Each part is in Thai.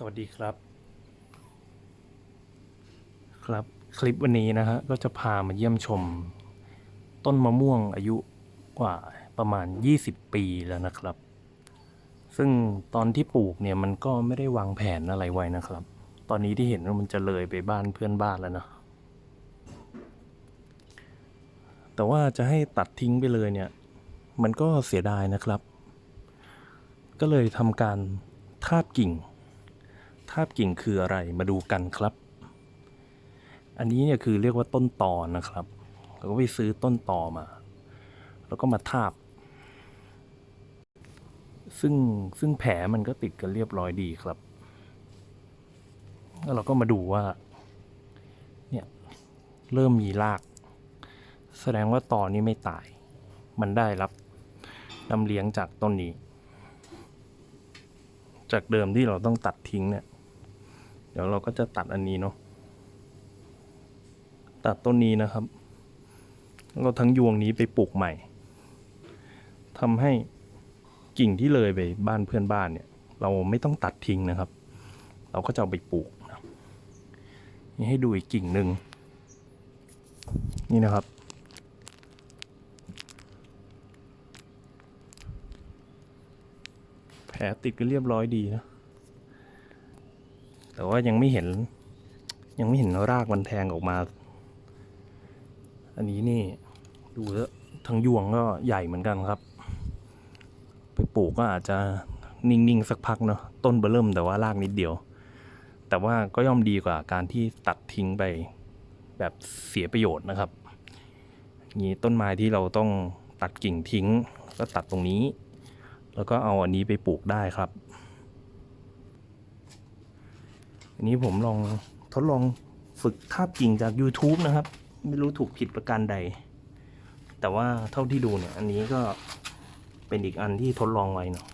สวัสดีครับ ครับคลิปวันนี้นะฮะก็จะพามาเยี่ยมชม ต้นมะม่วงอายุกว่าประมาณ 20 ปีแล้วนะครับ ซึ่งตอนที่ปลูกเนี่ยมันก็ไม่ได้วางแผนอะไรไว้นะครับ ตอนนี้ที่เห็นว่ามันจะเลยไปบ้านเพื่อนบ้านแล้วนะแต่ว่าจะให้ตัดทิ้งไปเลยเนี่ย มันก็เสียดายนะครับ ก็เลยทำการทาบกิ่ง ทาบกิ่งคืออะไรมาดูกันครับ อันนี้เนี่ยคือเรียกว่าต้นตอนะครับเราก็ไปซื้อต้นตอมา แล้วก็มาทาบ ซึ่งซึ่งแผลมันก็ติดกันเรียบร้อยดีครับ แล้วเราก็มาดูว่า เนี่ย เริ่มมีราก แสดงว่าตอนี้ไม่ตาย มันได้รับน้ำเลี้ยงจากต้นนี้ จากเดิมที่เราต้องตัดทิ้งเนี่ย เดี๋ยวเราก็จะตัดอันนี้เนาะตัดต้นนี้นะครับแล้วก็ทั้งยวงนี้ไปปลูกใหม่ทำให้กิ่งที่เลยไปบ้านเพื่อนบ้านเนี่ย เราไม่ต้องตัดทิ้งนะครับ เราก็จะเอาไปปลูกนะนี่ให้ดูอีกกิ่งหนึ่งนี่นะครับแผลติดก็เรียบร้อยดีนะ แต่ว่ายังไม่เห็น ยังไม่เห็นรากมันแทงออกมา อันนี้นี่ดูแล้วทั้งยวงก็ใหญ่เหมือนกันครับ ไปปลูกก็อาจจะนิ่งๆสักพักเนาะต้นเบริ่มแต่ว่ารากนิดเดียว แต่ว่าก็ย่อมดีกว่าการที่ตัดทิ้งไปแบบเสียประโยชน์นะครับนี้ต้นไม้ที่เราต้องตัดกิ่งทิ้ง ก็ตัดตรงนี้ แล้วก็เอาอันนี้ไปปลูกได้ครับ อันนี้ผมลองทดลองฝึกทาบกิ่งจาก YouTube นะครับ ไม่รู้ถูกผิดประการใด แต่ว่าเท่าที่ดูเนี่ย อันนี้ก็เป็นอีกอันที่ทดลองไว้เนาะ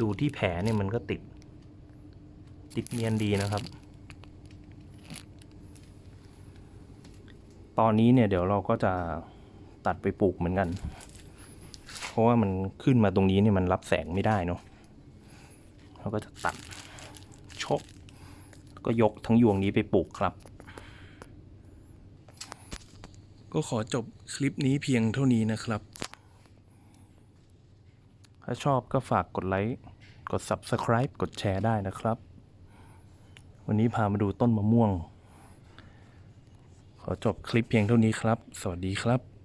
ดูที่แผลเนี่ยมันก็ติด ติดเนียนดีนะครับ ตอนนี้เนี่ยเดี๋ยวเราก็จะตัดไปปลูกเหมือนกัน เพราะว่ามันขึ้นมาตรงนี้เนี่ยมันรับแสงไม่ได้เนาะเราก็จะตัด ชก ก็ยกทั้งยวงนี้ไปปลูกครับ ก็ขอจบคลิปนี้เพียงเท่านี้นะครับ ถ้าชอบก็ฝากกดไลค์ กด Subscribe กดแชร์ได้นะครับ วันนี้พามาดูต้นมะม่วง ขอจบคลิปเพียงเท่านี้ครับ สวัสดีครับ